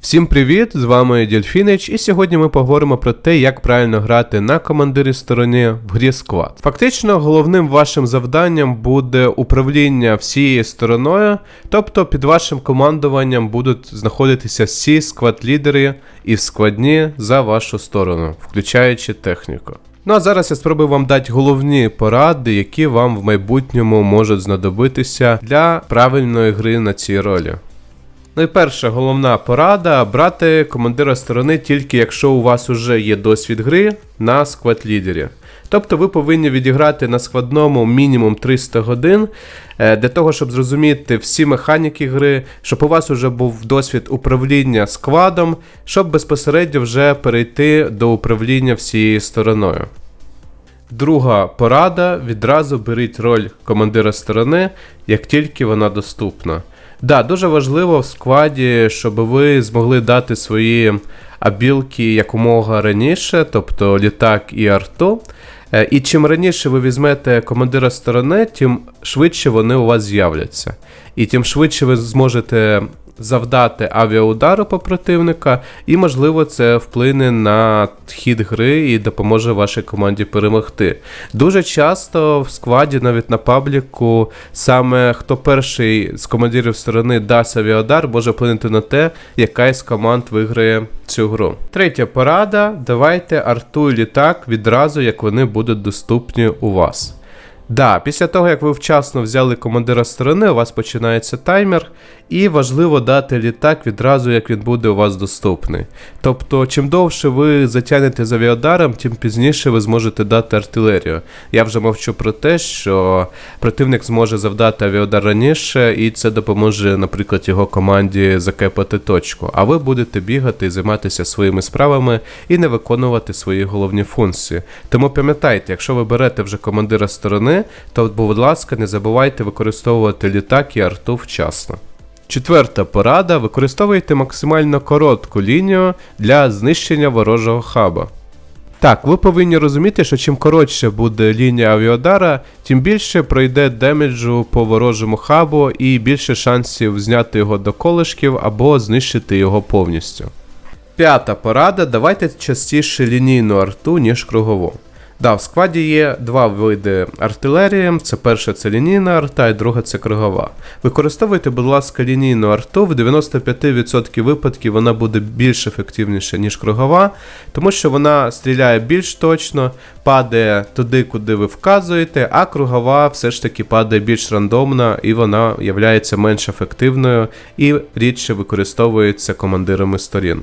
Всім привіт! З вами Дельфінич, і сьогодні ми поговоримо про те, як правильно грати на командирі стороні в грі Squad. Фактично, головним вашим завданням буде управління всією стороною, тобто під вашим командуванням будуть знаходитися всі сквад-лідери і складні за вашу сторону, включаючи техніку. Ну а зараз я спробую вам дати головні поради, які вам в майбутньому можуть знадобитися для правильної гри на цій ролі. Ну і перша головна порада брати командира сторони тільки якщо у вас вже є досвід гри на сквад-лідері. Тобто ви повинні відіграти на складному мінімум 300 годин е, для того, щоб зрозуміти всі механіки гри, щоб у вас вже був досвід управління складом, щоб безпосередньо вже перейти до управління всією стороною. Друга порада: відразу беріть роль командира сторони, як тільки вона доступна. Да, дуже важливо в складі, щоб ви змогли дати свої абілки якомога раніше, тобто літак і арту. Е, І чим раніше ви візьмете командира сторони, тим швидше вони у вас з'являться. І тим швидше ви зможете завдати авіаудару по противника, і, можливо, це вплине на хід гри і допоможе вашій команді перемогти. Дуже часто в складі, навіть на пабліку, саме хто перший з командирів сторони дасть авіаудар, може вплинути на те, яка із команд виграє цю гру. Третя порада: давайте арту літак відразу, як вони будуть доступні у вас. Да, після того, як ви вчасно взяли командира сторони, у вас починається таймер, і важливо дати літак відразу, як він буде у вас доступний. Тобто, чим довше ви затягнете з авіадаром, тим пізніше ви зможете дати артилерію. Я вже мовчу про те, що противник зможе завдати авіадар раніше, і це допоможе, наприклад, його команді закепати точку. А ви будете бігати і займатися своїми справами і не виконувати свої головні функції. Тому пам'ятайте, якщо ви берете вже командира сторони, то, будь ласка, не забувайте використовувати літак і арту вчасно. Четверта порада: використовуйте максимально коротку лінію для знищення ворожого хаба. Так, ви повинні розуміти, що чим коротше буде лінія авіодара, тим більше пройде демеджу по ворожому хабу і більше шансів зняти його до колишків або знищити його повністю. П'ята порада: давайте частіше лінійну арту, ніж кругову. Да, в складі є два види артилерії. Це перша це лінійна арта, і друга це кругова. Використовуйте, будь ласка, лінійну арту. В 95% випадків вона буде більш ефективніша, ніж кругова, тому що вона стріляє більш точно, падає туди, куди ви вказуєте, а кругова все ж таки падає більш рандомно і вона є менш ефективною і рідше використовується командирами сторін.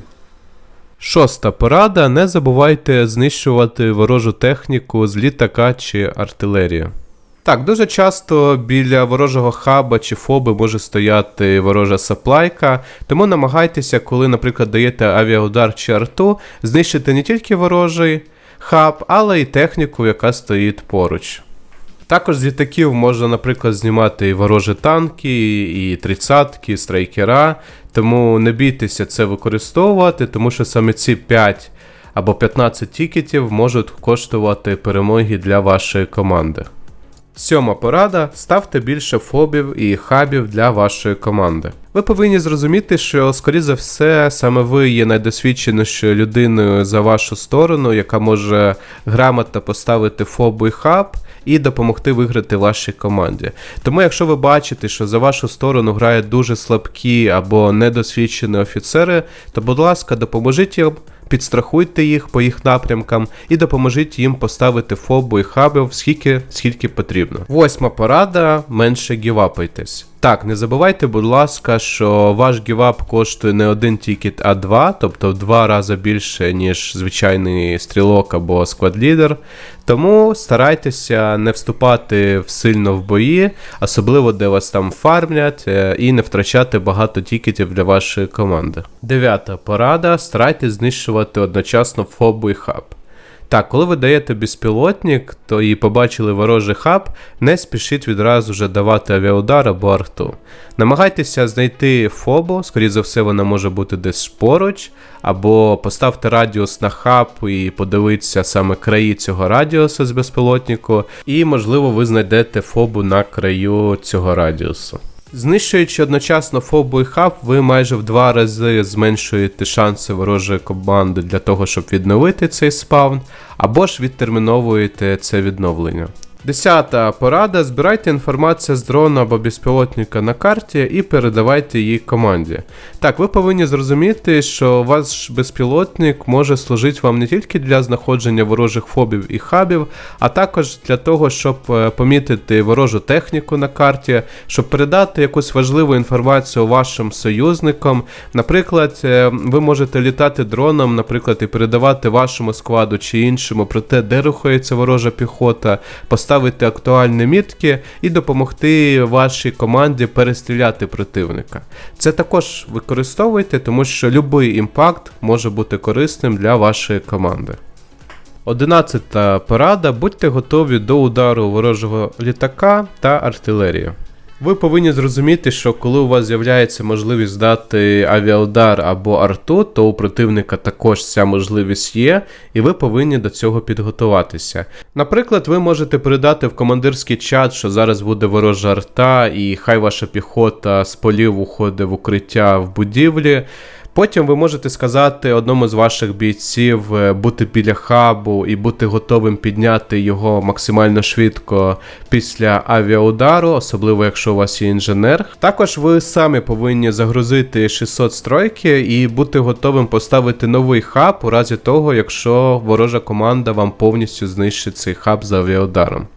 Шоста порада: не забувайте знищувати ворожу техніку з літака чи артилерії. Так, дуже часто біля ворожого хаба чи фоби може стояти ворожа саплайка, тому намагайтеся, коли, наприклад, даєте авіаудар чи арту, знищити не тільки ворожий хаб, але й техніку, яка стоїть поруч. Також з літаків можна, наприклад, знімати і ворожі танки, і тридцятки, страйкера, тому не бійтеся це використовувати, тому що саме ці 5 або 15 тікетів можуть коштувати перемоги для вашої команди. Сьома порада: ставте більше фобів і хабів для вашої команди. Ви повинні зрозуміти, що, скоріше за все, саме ви є найдосвідченішою людиною за вашу сторону, яка може грамотно поставити фобу і хаб і допомогти виграти вашій команді. Тому, якщо ви бачите, що за вашу сторону грають дуже слабкі або недосвідчені офіцери, то, будь ласка, допоможіть їм. Підстрахуйте їх по їх напрямкам і допоможіть їм поставити фобу і хабів скільки, скільки потрібно. Восьма порада: менше гівапайтесь. Так, не забувайте, будь ласка, що ваш гівап коштує не один тікет, а два, тобто в два рази більше, ніж звичайний стрілок або сквадлідер. Тому старайтеся не вступати сильно в бої, особливо де вас там фармлять, е, і не втрачати багато тікетів для вашої команди. Дев'ята порада: старайтесь знищувати одночасно фобу і хаб. Так, коли ви даєте безпілотник, то і побачили ворожий хаб, не спішіть відразу вже давати авіаудар або арту. Намагайтеся знайти фобу, скоріше за все, вона може бути десь поруч, або поставте радіус на хаб і подивитися саме краї цього радіусу з безпілотнику, і, можливо, ви знайдете фобу на краю цього радіусу. Знищуючи одночасно фобу і хаб, ви майже в два рази зменшуєте шанси ворожої команди для того, щоб відновити цей спавн, або ж відтерміновуєте це відновлення. Десята порада. Збирайте інформацію з дрона або безпілотника на карті і передавайте її команді. Так, ви повинні зрозуміти, що ваш безпілотник може служити вам не тільки для знаходження ворожих фобів і хабів, а також для того, щоб е, помітити ворожу техніку на карті, щоб передати якусь важливу інформацію вашим союзникам. Наприклад, е, ви можете літати дроном, наприклад, і передавати вашому складу чи іншому про те, де рухається ворожа піхота, поставити актуальні мітки і допомогти вашій команді перестріляти противника. Це також використовуйте, тому що будь-який імпакт може бути корисним для вашої команди. Одинадцята порада. Будьте готові до удару ворожого літака та артилерії. Ви повинні зрозуміти, що коли у вас з'являється можливість дати авіаудар або арту, то у противника також ця можливість є, і ви повинні до цього підготуватися. Наприклад, ви можете передати в командирський чат, що зараз буде ворожа арта, і хай ваша піхота з полів уходить в укриття в будівлі. Потім ви можете сказати одному з ваших бійців е, бути біля хабу і бути готовим підняти його максимально швидко після авіаудару, особливо якщо у вас є інженер. Також ви самі повинні загрузити 600 стройки і бути готовим поставити новий хаб у разі того, якщо ворожа команда вам повністю знищить цей хаб за авіаударом.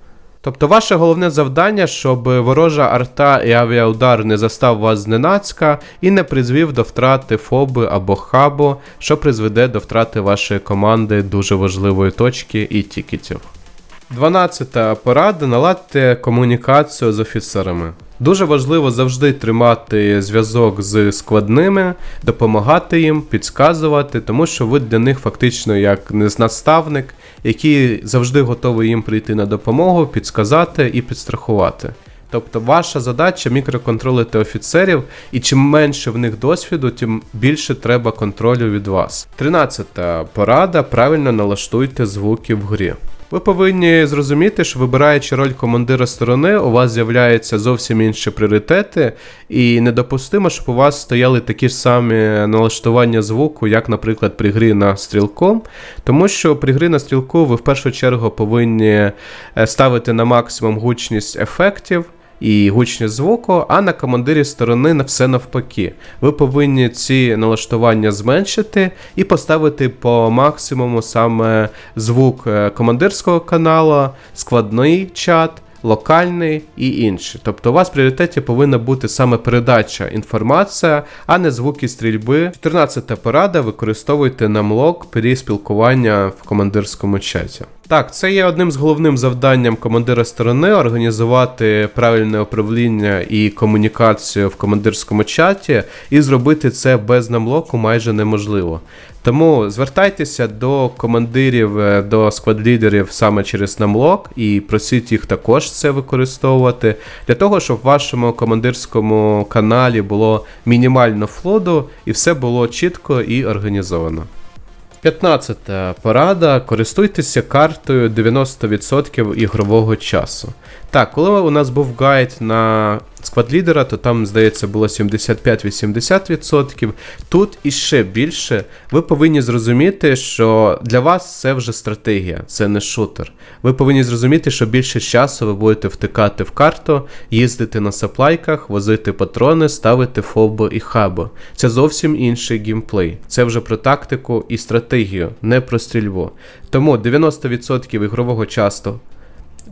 Тобто ваше головне завдання, щоб ворожа арта і авіаудар не застав вас зненацька і не призвів до втрати фоби або хабу, що призведе до втрати вашої команди дуже важливої точки і тікетів. 12 порада наладьте комунікацію з офіцерами. Дуже важливо завжди тримати зв'язок з складними, допомагати їм, підказувати, тому що ви для них фактично як наставник, який завжди готовий їм прийти на допомогу, підсказати і підстрахувати. Тобто ваша задача мікроконтролити офіцерів, і чим менше в них досвіду, тим більше треба контролю від вас. 13 порада. Правильно налаштуйте звуки в грі. Ви повинні зрозуміти, що вибираючи роль командира сторони, у вас з'являються зовсім інші пріоритети, і недопустимо, щоб у вас стояли такі ж самі налаштування звуку, як, наприклад, при грі на стрілку. Тому що при грі на стрілку ви в першу чергу повинні е, ставити на максимум гучність ефектів і гучність звуку, а на командирі сторони на все навпаки. Ви повинні ці налаштування зменшити і поставити по максимуму саме звук е, командирського каналу, складний чат локальний і інші. Тобто у вас в пріоритеті повинна бути саме передача інформація, а не звуки стрільби. 14 порада використовуйте намлок при спілкування в командирському чаті. Так, це є одним з головним завданням командира сторони організувати правильне управління і комунікацію в командирському чаті, і зробити це без намлоку майже неможливо. Тому звертайтеся до командирів, е, до сквадлідерів саме через намлок і просіть їх також це використовувати, для того, щоб в вашому командирському каналі було мінімально флоду і все було чітко і організовано. 15 порада. Користуйтеся картою 90% ігрового часу. Так, коли у нас був гайд на сквадлідера, то там, здається, було 75-80%. Тут іще більше. Ви повинні зрозуміти, що для вас це вже стратегія, це не шутер. Ви повинні зрозуміти, що більше часу ви будете втикати в карту, їздити на саплайках, возити патрони, ставити фобо і хабо. Це зовсім інший геймплей. Це вже про тактику і стратегію, не про стрільбу. Тому 90% ігрового часу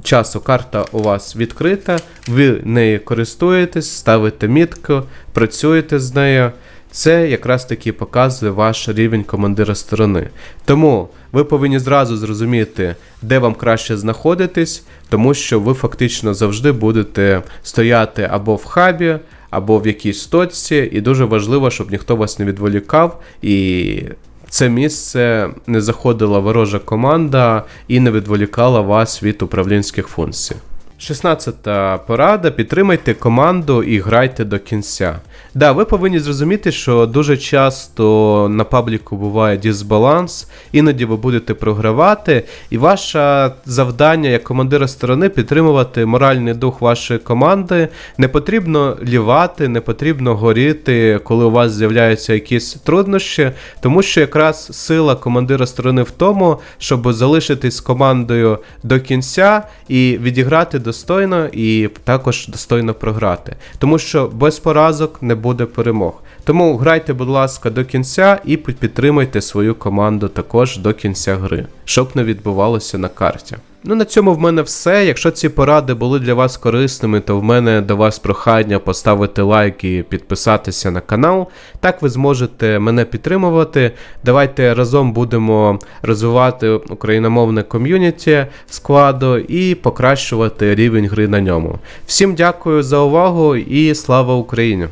часу карта у вас відкрита, ви нею користуєтесь, ставите мітку, працюєте з нею. Це якраз таки показує ваш рівень командира сторони. Тому ви повинні зразу зрозуміти, де вам краще знаходитись, тому що ви фактично завжди будете стояти або в хабі, або в якійсь точці, і дуже важливо, щоб ніхто вас не відволікав і це місце не заходила ворожа команда і не відволікала вас від управлінських функцій. 16 порада. Підтримайте команду і грайте до кінця. Да, ви повинні зрозуміти, що дуже часто на пабліку буває дисбаланс, іноді ви будете програвати, і ваше завдання як командира сторони підтримувати моральний дух вашої команди. Не потрібно лівати, не потрібно горіти, коли у вас з'являються якісь труднощі, тому що якраз сила командира сторони в тому, щоб залишитись командою до кінця і відіграти достойно, і також достойно програти. Тому що без поразок не буде перемог. Тому грайте, будь ласка, до кінця і підтримайте свою команду також до кінця гри, щоб не відбувалося на карті. Ну на цьому в мене все. Якщо ці поради були для вас корисними, то в мене до вас прохання поставити лайк і підписатися на канал. Так ви зможете мене підтримувати. Давайте разом будемо розвивати україномовне ком'юніті складу і покращувати рівень гри на ньому. Всім дякую за увагу і слава Україні!